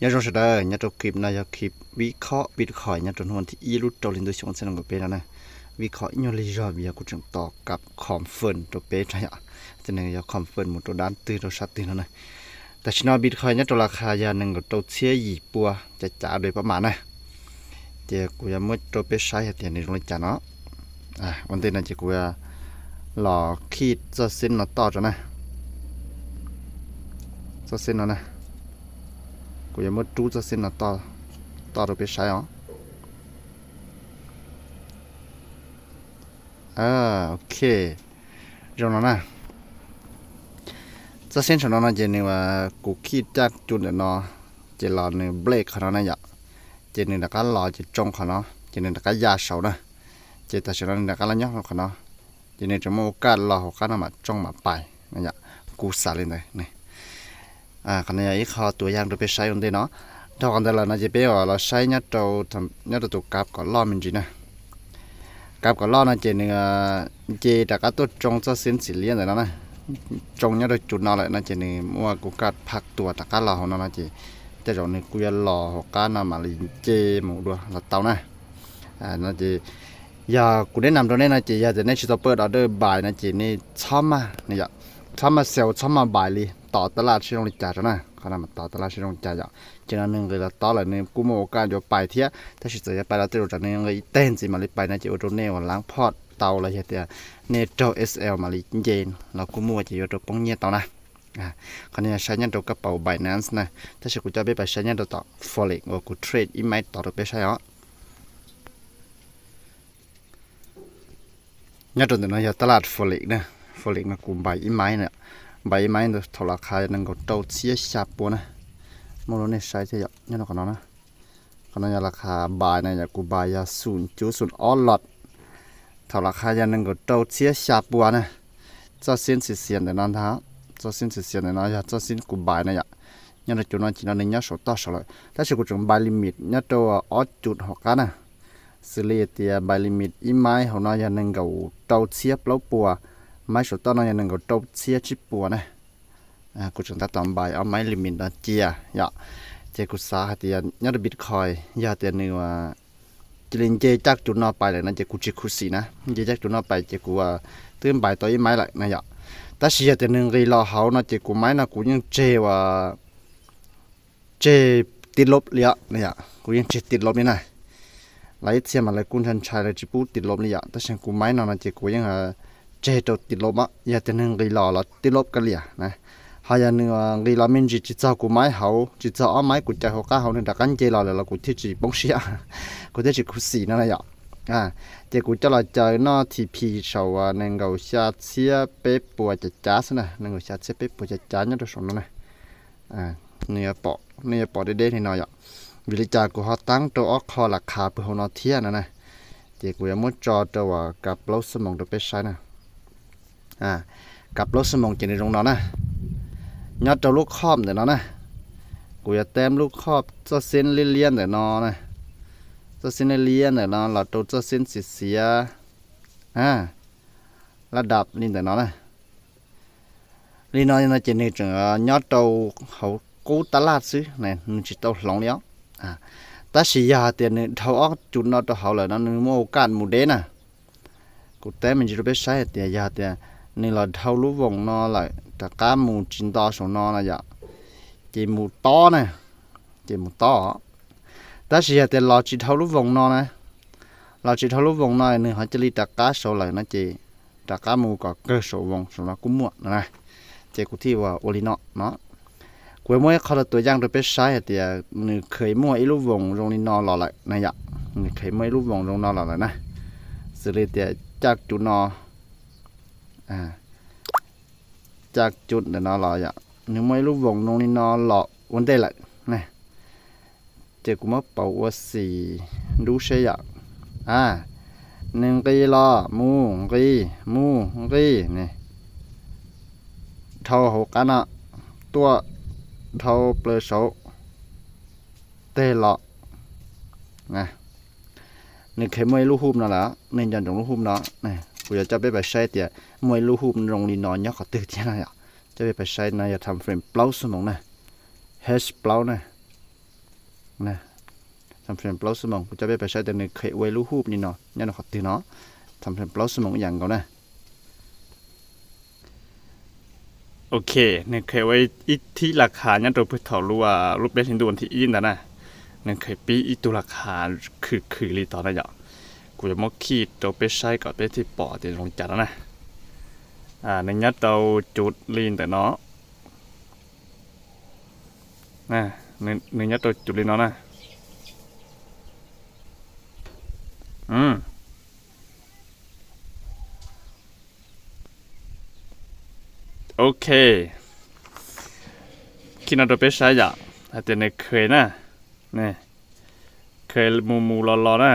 nhớ trong đó nhớ trong kịp này nhớ kịp vi khó vi khỏi nhớ trong hoàn thì y lúc đầu lên tôi xuống xem người bên này vi khó nhớ lý do vì cũng chẳng tỏ กับ confirm ตัวเป๊ะใช่ไหมจะเนี่ยจะ confirm หมดตัวด้านตื้อตัวชัดตื้อนั่นนะแต่ชนะบิตคอยเนี่ยตัวราคายาหนึ่งกับตัวเชี่ยหยีปัวจะจ่าโดยประมาณนะเจ้ากูยังไม่ตัวเป๊ะใช้เหตุในโรงเรียนจ้ะเนาะอะวันที่นั้นเจ้ากูจะหล่อขีดจะสิ้นเนาะต่อจ้ะนะจะสิ้นเนาะนะ กูยังไม่รู้จะเส้นต่อต่อเราไปใช้อ๋ออ่าโอเคเรื่องนั้นนะจะเส้นของนั้นเจนี่ว่ากูคิดจากจุดเนาะเจรอเนี่ยเบรกเขาเนาะอย่าเจนี่แล้วก็รอจะจงเขาเนาะเจนี่แล้วก็ยาเสานะเจแต่ฉะนั้นแล้วก็ละย่อเขาเนาะเจนี่จะมีโอกาสรอเขากันมาจงมาไปนะอย่ากูสาเลยเนี่ย อ่าคันนี้อีกข้อตัวอย่างตัวไปใช้กันได้เนาะถ้ากันแต่ละน่าจะเป็นว่าเราใช้เนี่ยตัวทำเนี่ยตัวตัวกับก็ล้อมันจีนะกับก็ล้อนะเจเนี่ยเจแต่ก็ตัวจงจะสิ้นสิเลี้ยนแต่นั้นะจงเนี่ยตัวจุดนั่นแหละนะเจเนี่ยมัวกูกัดพักตัวแต่ก็รอของนั่นนะเจแต่จงเนี่ยกูจะรอหกการนมาเลยเจหมูด้วยเราเตานะอ่านะเจอยากูได้นำตัวนี้นะเจอย่าจะเนี่ยชิตเปิดออเดอร์บ่ายนะเจนี่ชอบมากเนี่ย ชอบมาเซลชอบมาบ่ายลยต่อตลาดชิโรงจ่าจ้ะนะเขานำมาต่อตลาดชิโรงจ่าจ้ะเจนนึงเลยละต่อเลยเนี่ยกูโมโอกาสอยู่ไปเที่ยถ้าชิจะไปแล้วติดจากเนี่ยเลยเต้นสิมาเลยไปนะเจ้าตัวเนี่ยวันล้างพอดเตาอะไรเหี้ยเนโตเอสเอลมาเลยเย็นแล้วกูโมจะอยู่ตัวป้องเงี้ยเตานะอ่าคนนี้ใช้เนี่ยตัวกระเป๋า Binance นะถ้าชิกูจะไปใช้เนี่ยตัวต่อ Forex ว่ากูเทรดอีไมต่อตัวไปใช้อ๋อเนี่ยตัวนี่ยตลาด Forex นะ Forex นะกูใบไมเนี่ยใบไม้ตัวถราคาหนึ่งก็เต้าเสียชาปัวนะมองเนี่ยใช้เสียเนี่ยนะขนาดนะขนาดราคาบายนะอยากกูบายยาศูนย์จุดศูนย์ออลลอดถราคาอย่างนึ่งก็เต้าเสียชาปัวนะจะเส้นสิเสียนแต่นั้นท้าจะเส้นสิเสียนแต่นั้นอยากจะเส้นกูบายนะอยากเนี่ยจุดนั้นจีนเนี่ยสต่อสลยถ้าสิกูจงบายลิมิตเนี่ยตัวออจุดหกกันนะสิเลียเตียบายลิมิตอีไม้ของน้อยอย่างนึ่งก็เต้าเสียบแล้วปัว máy số to nó nhận được trâu chia chip bùa này à cũng chúng ta tạm bài ở máy limit đó chia dạ chia cũng xa thì nhớ được bitcoin dạ tiền nữa chỉ lên chơi chắc chúng nó bài lại nó chỉ cũng chỉ cũng xí nè chơi chắc chúng nó bài chỉ cũng tương bài tới máy lại này dạ ta xí tiền nữa cái lo hậu nó chỉ cũng máy nó cũng như chơi và chơi tiết lốp liền này dạ cũng như chơi tiết lốp như này lấy xem mà lấy quân thân trai lấy chỉ bút tiết lốp này dạ ta xem cũng máy nó nó chỉ cũng như là เจตติดลบอะอย่าจะนึงกีฬาละติดลบกันเลยนะหายนึงกีฬามันจิตเจ้ากูไม้เขาจิตเจ้าเอไม้กูใจเขาก้าเขาเนี่ยแต่กันเจลาเลยละกูที่จีบงเสียกูที่จีกูสีนั่นแหละอะเจกูจะละใจอนอทีพีชาวนึงเขาชาเสียเป๊ะปัวจะจ้าสนะนึงเขาชาเสียเป๊ะปัวจะจ้าเนี่ยตัวสมนั่นนะอ่าเนี่ยปอเนี่ยปอเด็ดๆหน่อยอะวิริจากูเขาตั้งตัวออกคอลราคาเพื่อเขานอเทียนะนะเจกูยังมุดจอตัวกับเราสมองตัวเป็ดใช้นะ กับรถสมองเจนิรงนาะนะยัดเจ้าลูกครอบเดี๋ยวเนะนะกูจะเต็มลูกครอบจะเส้นเลี้ยนเดี๋ยวเนานะจะเส้นเลี้ยนเดี๋ยวเนาะเราตัวจะเส้นสีเสียอ่าระดับนี่เดี๋ยวเนานะลีน้อยังจะเจนี่จังยัดเจ้าเขากู้ตลาดซื้อเนี่ยนึงจิตเจ้าหลงเลี้วอ่าตาสียาเตียนเนี่ยเขาออกจุดนอตัวเขาเลยนะนึงโอกาสหมดเด้น่ะกูเต็มมันจะไปใช้เตียยาเตีย นี่เราเท่ารู้วงนอเลยแต่ก้ามูจินตอสนอนะอย่าจีมูต้อนะจีมูต้อแต่สิแต่เราจีเท่ารู้วงนอนะเราจีเท่ารู้วงนอหนึ่งเขาจะรีตะก้าโซเลยนะจีตะก้ามูก็เกิดโซวงสำหรับกุ้มวนะนะเจกูที่ว่าโอลินาะเนาะกูมั่วเขาตัวย่างตัวเป็ดใช้แต่หนึ่เคยมวอีลูกวงตรงนี้นอหล่อเลยนะอย่านึ่เคยมวอีลูกวงตรงนอหล่อเลยนะสิริเตียจากจุนอ จากจุดเดี๋ยวนอหล่ออย่านึกไม่รูปวงนงนี่นอนหล่อวันเดละนะเจกูมาเป่าวสีดูเชียอ่าหนึ่งกีรอมูกีมูกีนี่เท่าหกอันอะตัวเท่าเปลือยโสเตหล่อนะหนึ่งเขมไม่ลูกหุบนั่นแหละหนึ่งยันจงรูกหุบเนาะนี่ กูจะไปไปใช้เตียมวยลูหูมันลงลีนอนยักษ์ตื่นที่นั่นอะจะไปไปใช้นะอย่าทำเฟรมเปล่าสมองนะเฮชเปล่านะนะทำเป็นเปล่าสมองกูจะไปไปใช้แต่ในเคยไว้รูหูบนี่นาะเนี่ยเนะขอตีเนาะทำเป็นเปล่าสมองอย่างเขานะโอเคเนี่ยเคยไว้อีที่ราคาเนี่ยตัวเพื่อถอรู้ว่ารูปเป็นหินดวนที่อินนะนะเนี่ยเคยปีอีตัวราคาคือคือรีตอนนั้นอย่าง กูจะมอขีดตัวไปใช้กับไปที่ปอที่ลงจัดแล้วนะอ่าในยัดตัวจุดลีนแต่เนาะนะในในยัดตัวจุดลีนเนาะนะอืมโอเคคิดนาตัวไปใช้ยะแต่ในเคยนะนี่เคยมูมูรอรอนะ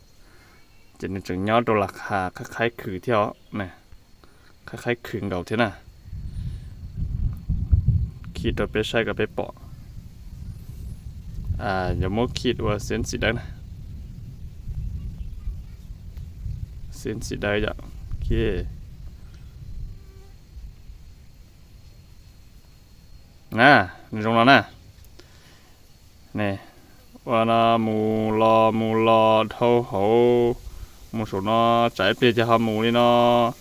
จแต่ชินายรู้เจ้าลินดูเทียนะแต่ชินายจะเจ้าลินดูเทียจะนึกถึงยอดตัวราคาคล้ายๆคือเที่ยวนะคล้ายๆคือเก่าเท่าน่ะคิดตัวไปใช้กับไปปออ่าอย่าโมคิดว่าเซนสิได้นะเส้นสีได้จ้ะโอเคนะในตรงนั้นนะนี่วานะมูรอมูรอเท่า เขามูสุนอใจเปลี่ยนจะทำมูนี่เนาะ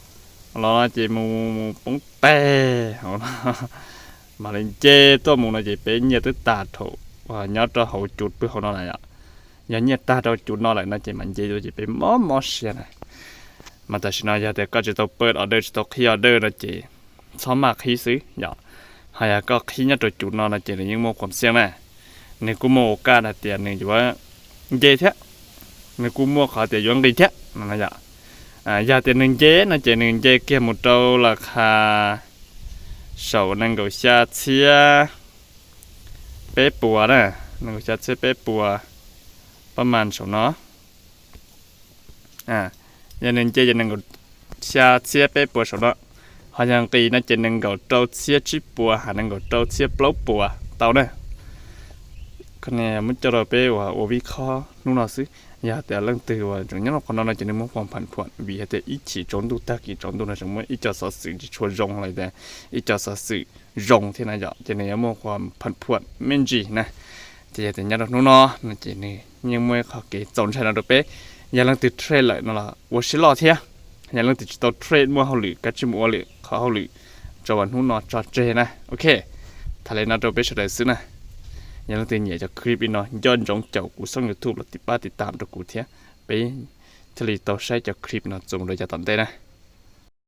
รอนะเจมูมูปงเต้เอานะมาเล่นเจตัวมูนะเจเป็นเนี่ยตัวตาโถว่าเนี่ยตัวเขาจุดเพื่อเขาเนาะไหนอะอย่างเนี่ยตาตัวจุดเนาะไห นั่นแหละอ่ายาเจนึงเจนะเจนึงเจเกี่ยหมดเราราคาเสาหนึ่งกับชาเชียเป๊ะปัวนะหนึ่งกับชาเชียเป๊ะปัวประมาณเสาเนาะอ่ายาหนึ่งเจยาหนึ่งกับชาเชียเป๊ะปัวเสาเนาะหายังกีนะเจนึงกับเต้าเชียชิปัวหาหนึ่งกับเต้าเชียเปล่าปัวเต้าเนี่ยคะแนนมันจะราเป๊ะวะโอวิคอนุ่นหน่อซื้อ ยาแต่เรื่องตัวจงยังเราคนนั้นจะนึกมุ่งความผันผวนวิแต่อีฉีจนดูตากีจนดูนะจงว่าอีจะสัตว์สื่อจะชวนรองอะไรแต่อีจะสื่อรองที่นายจะเนี่ยมุ่งความผันผวนเม่นจีนะจะแต่ยังเราโน้นนะจะเนี่ยยังไม่เขาเกจนใช่นะดูเป๊ะยังเรื่องติดเทรดเลยนั่นละวัาชิลล์เทียยังเรื่องติดตัเทรดมั่วเขาหรือกัจจิมัวหรือเขาเขาหรือจวันหุ่นนอจอดเจนะโอเคทะเลนาดูเป๊ะชุดใดซื้อนะ ยังติดเหยียจะคลิปอีนอย้อนจงเจ้ากูส่งยูทูบแล้วติดป้าติดตามตัวกูเทียไปทะเลต่อใช้จะคลิปนะจงโดยจะตอนเต้นะ